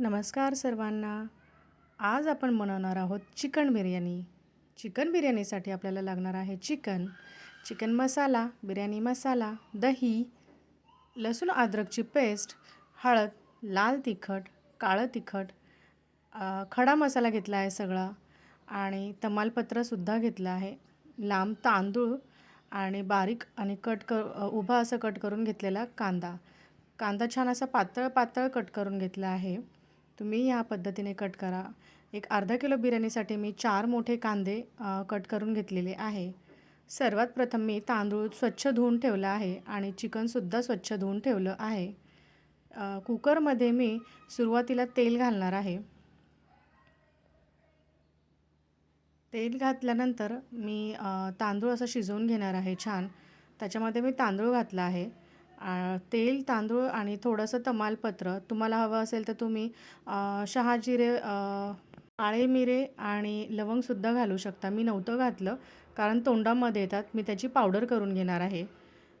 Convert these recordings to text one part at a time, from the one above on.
नमस्कार सर्वांना. आज आपण बनवणार आहोत चिकन बिर्याणी. चिकन बिर्याणीसाठी आपल्याला लागणार आहे चिकन. चिकन मसाला बिर्याणी मसाला दही लसूण अद्रकची पेस्ट हळद लाल तिखट काळं तिखट खडा मसाला घेतला आहे सगळा आणि तमालपत्रसुद्धा घेतलं आहे. लांब तांदूळ आणि बारीक आणि कट कर उभा असं कट करून घेतलेला कांदा. कांदा छान असा पातळ पातळ कट करून घेतला आहे. तुम्ही या पद्धतीने कट करा. एक अर्धा किलो बिर्याणीसाठी मी चार मोठे कांदे कट करून घेतलेले आहे. सर्वात प्रथम मी तांदूळ स्वच्छ धुवून ठेवला आहे आणि चिकनसुद्धा स्वच्छ धुवून ठेवलं आहे. कुकरमध्ये मी सुरुवातीला तेल घालणार आहे. तेल घातल्यानंतर मी तांदूळ असं शिजवून घेणार आहे छान. त्याच्यामध्ये मी तांदूळ घातला आहे. तेल तांदूळ आणि थोडंसं तमालपत्र. तुम्हाला हवं असेल तर तुम्ही शहा शहाजिरे आळे काळे मिरे आणि लवंगसुद्धा घालू शकता. मी नव्हतं घातलं कारण तोंडामध्ये येतात. मी त्याची पावडर करून घेणार आहे.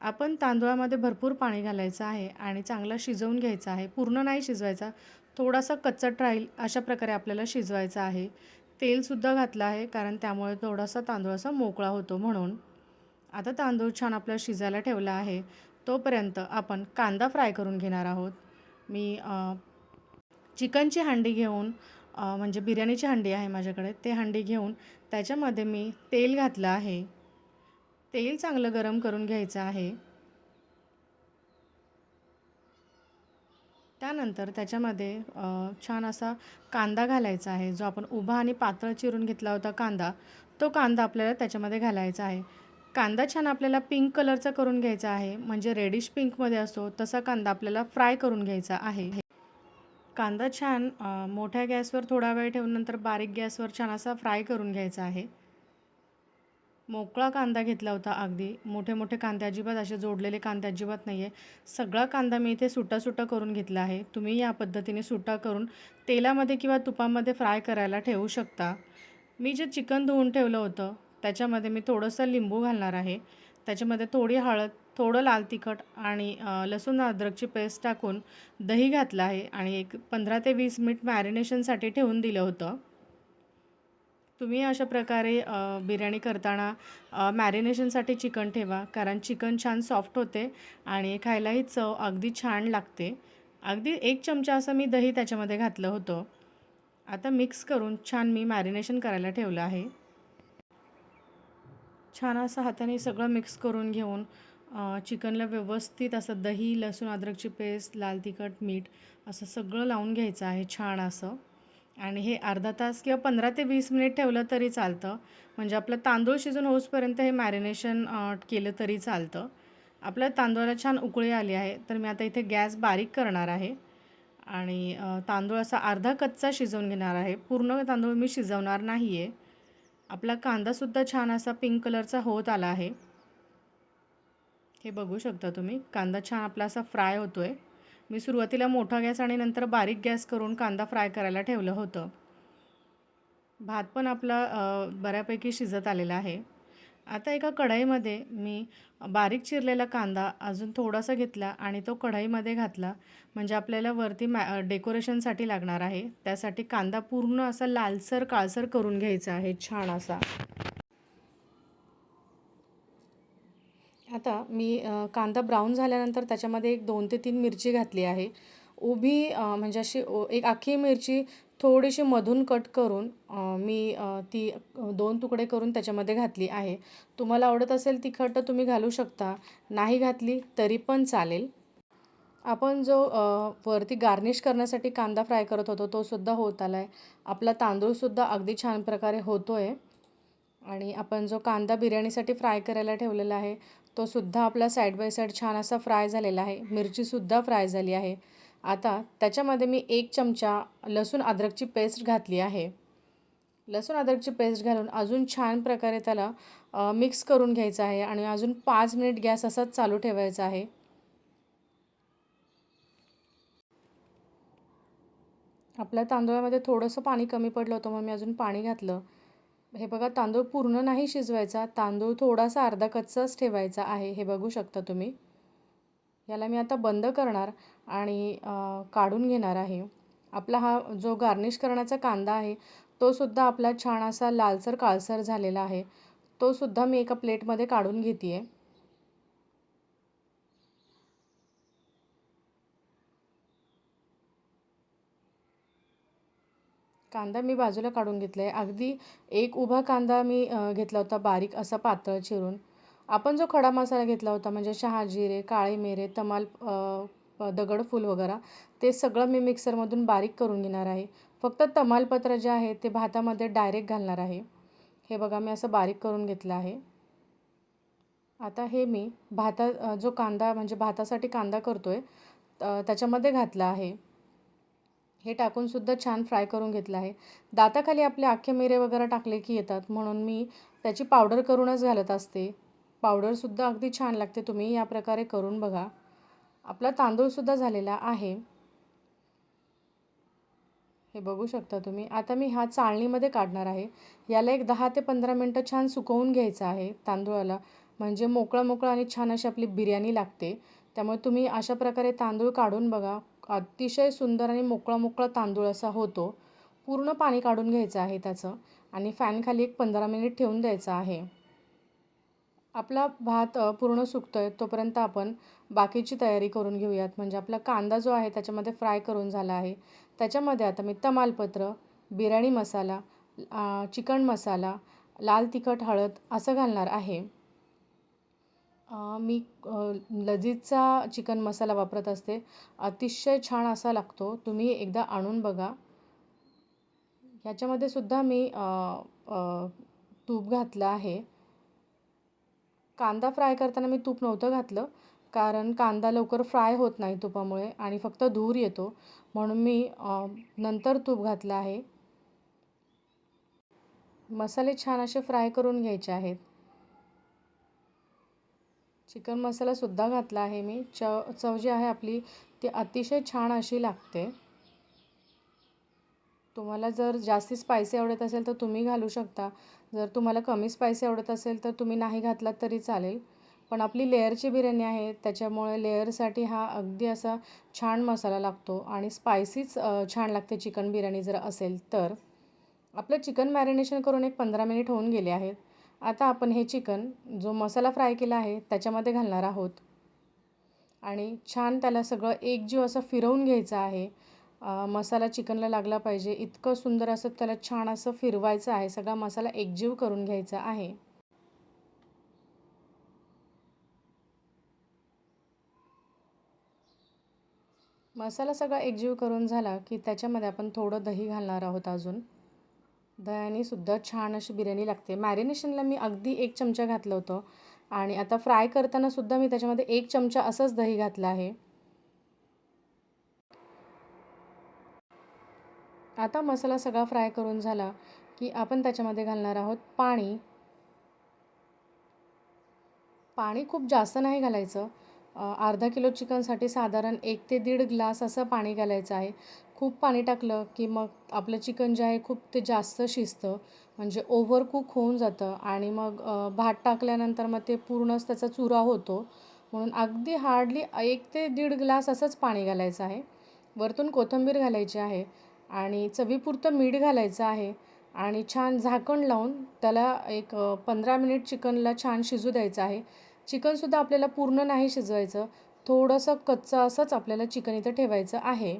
आपण तांदूळामध्ये भरपूर पाणी घालायचं आहे आणि चांगला शिजवून घ्यायचा आहे. पूर्ण नाही शिजवायचा. थोडासा कच्चट राहील अशा प्रकारे आपल्याला शिजवायचं आहे. तेलसुद्धा घातलं आहे कारण त्यामुळे थोडासा तांदूळ असा मोकळा होतो म्हणून. आता तांदूळ छान आपला शिजायला ठेवला आहे. तोपर्यंत आपण कांदा फ्राय करून घेणार आहोत. मी चिकनची हंडी घेऊन म्हणजे बिर्याणीची हंडी आहे माझ्याकडे ते हंडी घेऊन त्याच्यामध्ये मी तेल घातलं आहे. तेल चांगलं गरम करून घ्यायचं आहे. त्यानंतर त्याच्यामध्ये छान असा कांदा घालायचा आहे. जो आपण उभा आणि पातळ चिरून घेतला होता कांदा तो कांदा आपल्याला त्याच्यामध्ये घालायचा आहे. कांदा छान आपल्याला पिंक कलरचा करून घ्यायचा आहे. म्हणजे रेडिश पिंकमध्ये असतो तसा कांदा आपल्याला फ्राय करून घ्यायचा आहे. कांदा छान मोठ्या गॅसवर थोडा वेळ ठेवून नंतर बारीक गॅसवर छान असा फ्राय करून घ्यायचा आहे. मोकळा कांदा घेतला होता अगदी. मोठे मोठे कांदे अजिबात असे जोडलेले कांदे अजिबात नाही आहे सगळा कांदा मी इथे सुटा सुटा करून घेतला आहे. तुम्ही या पद्धतीने सुटा करून तेलामध्ये किंवा तुपामध्ये फ्राय करायला ठेवू शकता. मी जे चिकन धुवून ठेवलं होतं त्याच्यामध्ये मी थोडंसं लिंबू घालणार आहे. त्याच्यामध्ये थोडी हळद थोडं लाल तिखट आणि लसूण अद्रकची पेस्ट टाकून दही घातलं आहे आणि एक पंधरा ते वीस मिनिट मॅरिनेशनसाठी ठेवून दिलं होतं. तुम्ही अशा प्रकारे बिर्याणी करताना मॅरिनेशनसाठी चिकन ठेवा कारण चिकन छान सॉफ्ट होते आणि खायलाही चव अगदी छान लागते. अगदी एक चमचा असं मी दही त्याच्यामध्ये घातलं होतं. आता मिक्स करून छान मी मॅरिनेशन करायला ठेवलं आहे. छान असं हाताने सगळं मिक्स करून घेऊन चिकनला व्यवस्थित असं दही लसूण अद्रकची पेस्ट लाल तिखट मीठ असं सगळं लावून घ्यायचं आहे छान असं. आणि हे अर्धा तास किंवा पंधरा ते वीस मिनिट ठेवलं तरी चालतं. म्हणजे आपलं तांदूळ शिजून होऊसपर्यंत हे मॅरिनेशन केलं तरी चालतं. आपल्या तांदूळाला छान उकळी आली आहे तर मी आता इथे गॅस बारीक करणार आहे. आणि तांदूळ असा अर्धा कच्चा शिजवून घेणार आहे. पूर्ण तांदूळ मी शिजवणार नाही आहे आपला कांदासुद्धा छान असा पिंक कलरचा होत आला आहे. हे बघू शकता तुम्ही. कांदा छान आपला असा फ्राय होतो आहे मी सुरुवातीला मोठा गॅस आणि नंतर बारीक गॅस करून कांदा फ्राय करायला ठेवलं होतं. भात पण आपला बऱ्यापैकी शिजत आलेला आहे. आता एका कढईमध्ये मी बारीक चिरलेला कांदा अजून थोडासा घेतला आणि तो कढईमध्ये घातला. म्हणजे आपल्याला वरती मॅ डेकोरेशनसाठी लागणार आहे. त्यासाठी कांदा पूर्ण असा लालसर काळसर करून घ्यायचा आहे छान असा. आता मी कांदा ब्राऊन झाल्यानंतर त्याच्यामध्ये एक दोन ते तीन मिरची घातली आहे. उभी म्हणजे अशी ओ एक अख्खी मिरची थोडीशी मधून कट करून मी ती दोन तुकडे करून त्याच्यामध्ये घातली आहे. तुम्हाला आवडत असेल तिखट तर तुम्ही घालू शकता. नाही घातली तरी पण चालेल. आपण जो वरती गार्निश करण्यासाठी कांदा फ्राय करत होतो तो सुद्धा होत आला आहे आपला तांदूळसुद्धा अगदी छान प्रकारे होतो आहे आणि आपण जो कांदा बिर्याणीसाठी फ्राय करायला ठेवलेला आहे तो सुद्धा आपला साईड बाय साईड छान असा फ्राय झालेला आहे. मिरचीसुद्धा फ्राय झाली आहे. आता त्याच्यामध्ये मी एक चमचा लसूण अद्रकची पेस्ट घातली आहे. लसूण अद्रकची पेस्ट घालून अजून छान प्रकारे त्याला मिक्स करून घ्यायचं आहे आणि अजून पाच मिनिट गॅस असाच चालू ठेवायचा आहे. आपल्या तांदूळामध्ये थोडंसं पाणी कमी पडलं होतं मग मी अजून पाणी घातलं. हे बघा तांदूळ पूर्ण नाही शिजवायचा तांदूळ थोडासा अर्धा कच्चाच ठेवायचा आहे हे बघू शकता तुम्ही. याला मी आता बंद करणार. आणि काढून घेणार आहे. आपला हा जो गार्निश करण्याचा कांदा आहे तो सुद्धा आपला छान असा लालसर काळसर झालेला आहे. तो सुद्धा मी एका प्लेटमध्ये काढून घेते आहे कांदा मी बाजूला काढून घेतला आहे अगदी एक उभा कांदा मी घेतला होता बारीक असा पातळ चिरून. आपण जो खडा मसाला घेतला होता म्हणजे शहाजिरे काळे मिरे तमाल दगडफूल वगैरे ते सगळं मी मिक्सरमधून बारीक करून घेणार आहे. फक्त तमालपत्र जे आहे ते भातामध्ये डायरेक्ट घालणार आहे. हे बघा मी असं बारीक करून घेतलं आहे. आता हे मी भाता जो कांदा म्हणजे भातासाठी कांदा करतो आहे त्याच्यामध्ये घातला आहे. हे टाकूनसुद्धा छान फ्राय करून घेतलं आहे. दाताखाली आपले अख्खे मिरे वगैरे टाकले की येतात. म्हणून मी त्याची पावडर करूनच घालत असते. पावडरसुद्धा अगदी छान लागते. तुम्ही या प्रकारे करून बघा. आपला तांदूळसुद्धा झालेला आहे. हे बघू शकता तुम्ही. आता मी हा चाळणीमध्ये काढणार आहे. याला एक दहा ते पंधरा मिनटं छान सुकवून घ्यायचं आहे तांदूळाला. म्हणजे मोकळं मोकळं आणि छान अशी आपली बिर्याणी लागते. त्यामुळे तुम्ही अशा प्रकारे तांदूळ काढून बघा. अतिशय सुंदर आणि मोकळा मोकळा तांदूळ असा होतो. पूर्ण पाणी काढून घ्यायचं आहे त्याचं. आणि फॅनखाली एक पंधरा मिनिट ठेवून द्यायचं आहे. आपला भात पूर्ण सुकतो आहे तोपर्यंत आपण बाकीची तयारी करून घेऊयात. म्हणजे आपला कांदा जो आहे त्याच्यामध्ये फ्राय करून झाला आहे. त्याच्यामध्ये आता मी तमालपत्र बिर्याणी मसाला चिकन मसाला लाल तिखट हळद असं घालणार आहे. मी लजीजचा चिकन मसाला वापरत असते. अतिशय छान असा लागतो. तुम्ही एकदा आणून बघा. ह्याच्यामध्ये सुद्धा मी तूप घातलं आहे. कांदा फ्राय करताना मी तूप नव्हतं घातलं कारण कांदा लवकर फ्राय होत नाही तुपामुळे आणि फक्त धूर येतो. म्हणून मी नंतर तूप घातलं आहे. मसाले छान असे फ्राय करून घ्यायचे आहेत. चिकन मसालासुद्धा घातला आहे मी. चव चव जी आहे आपली ती अतिशय छान अशी लागते. तुम्हाला जर जास्ती स्पायसी आवडत असेल तर तुम्ही घालू शकता. जर तुम्हाला कमी स्पायसी आवडत असेल तर तुम्ही नाही घातलात तरी चालेल. पण आपली लेअरची बिर्याणी आहे त्याच्यामुळे लेअरसाठी हा अगदी असा छान मसाला लागतो. आणि स्पायसीच छान लागते चिकन बिर्याणी जर असेल तर. आपलं चिकन मॅरिनेशन करून एक पंधरा मिनिट होऊन गेले आहेत. आता आपण हे चिकन जो मसाला फ्राय केला आहे त्याच्यामध्ये घालणार आहोत. आणि छान त्याला सगळं एकजीव असं फिरवून घ्यायचं आहे. मसाला चिकनला लागला पाहिजे. इतकं सुंदर असं त्याला छान असं फिरवायचं आहे. सगळा मसाला एकजीव करून घ्यायचा आहे. मसाला सगळा एकजीव करून झाला की त्याच्यामध्ये आपण थोडं दही घालणार आहोत अजून. दह्यानेसुद्धा छान अशी बिर्याणी लागते. मॅरिनेशनला मी अगदी एक चमचा घातलं होतं. आणि आता फ्राय करतानासुद्धा मी त्याच्यामध्ये एक चमचा असंच दही घातलं आहे. आता मसाला सगळा फ्राय करून झाला की आपण त्याच्यामध्ये घालणार आहोत पाणी. पाणी खूप जास्त नाही घालायचं. अर्धा किलो चिकनसाठी साधारण एक ते दीड ग्लास असं पाणी घालायचं आहे. खूप पाणी टाकलं की मग आपलं चिकन जे आहे खूप ते जास्त शिजतं. म्हणजे ओव्हर कुक होऊन जातं आणि मग भात टाकल्यानंतर मग ते पूर्णच त्याचा चुरा होतो. म्हणून अगदी हार्डली एक ते दीड ग्लास असंच पाणी घालायचं आहे. वरतून कोथिंबीर घालायची आहे. आणि चवीपुरतं मीठ घालायचं आहे आणि छान झाकण लावून त्याला एक पंधरा मिनिट चिकनला छान शिजू द्यायचं आहे. चिकनसुद्धा आपल्याला पूर्ण नाही शिजवायचं. थोडंसं कच्चं असंच आपल्याला चिकन इथं ठेवायचं आहे.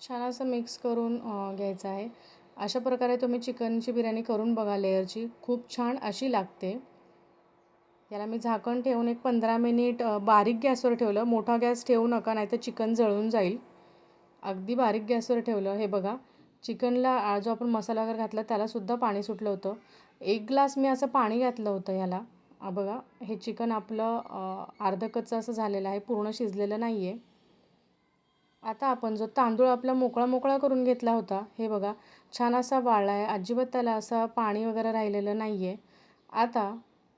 छान असं मिक्स करून घ्यायचं आहे. अशा प्रकारे तुम्ही चिकनची बिर्याणी करून बघा लेअरची. खूप छान अशी लागते. याला मी झाकण ठेवून एक पंधरा मिनिट बारीक गॅसवर ठेवलं. मोठा गॅस ठेवू नका नाही तर चिकन जळून जाईल. अगदी बारीक गॅसवर ठेवलं. हे बघा चिकनला जो आपण मसाला वगैरे घातला त्यालासुद्धा पाणी सुटलं होतं. एक ग्लास मी असं पाणी घातलं होतं ह्याला बघा हे चिकन आपलं अर्धं कच्चं असं झालेलं आहे पूर्ण शिजलेलं नाही आहे आता आपण जो तांदूळ आपला मोकळा मोकळा करून घेतला होता हे बघा छान असा वाळला आहे. अजिबात त्याला असं पाणी वगैरे राहिलेलं नाही आहे आता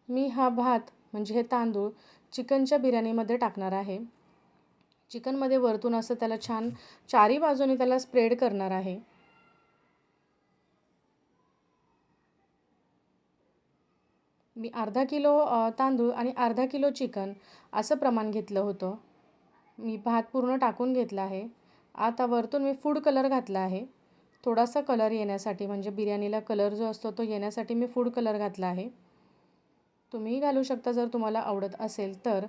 मी हा भात म्हणजे हे तांदूळ चिकनच्या बिर्याणीमध्ये टाकणार आहे. चिकनमध्ये वरतून असं त्याला छान चारी बाजूने त्याला स्प्रेड करणार आहे. मी अर्धा किलो तांदूळ आणि अर्धा किलो चिकन असं प्रमाण घेतलं होतं. मी भात पूर्ण टाकून घेतला आहे. आता वरतून मी फूड कलर घातला आहे. थोडासा कलर येण्यासाठी म्हणजे बिर्याणीला कलर जो असतो तो येण्यासाठी मी फूड कलर घातला आहे. तुम्हीही घालू शकता जर तुम्हाला आवडत असेल तर.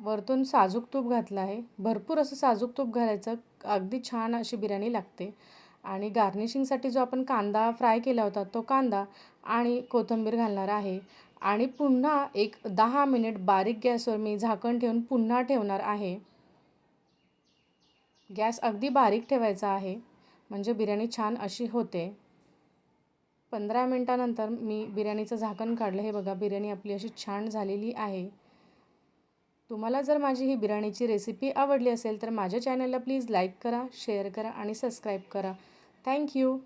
वरतून साजूक तूप घातलं आहे. भरपूर असं साजूक तूप घालायचं. अगदी छान अशी बिर्याणी लागते. आणि गार्निशिंगसाठी जो आपण कांदा फ्राय केला होता तो कांदा आणि कोथिंबीर घालणार आहे. आणि पुन्हा एक दहा मिनिट बारीक गॅसवर मी झाकण ठेवून पुन्हा ठेवणार आहे. गॅस अगदी बारीक ठेवायचा आहे. म्हणजे बिर्याणी छान अशी होते. पंधरा मिनटानंतर मी बिर्याणीचं झाकण काढलं. हे बघा बिर्याणी आपली अशी छान झालेली आहे. तुम्हाला जर माझी ही बिर्याणीची रेसिपी आवडली असेल तर माझ्या चॅनलला प्लीज लाईक करा शेअर करा आणि सबस्क्राईब करा. थँक्यू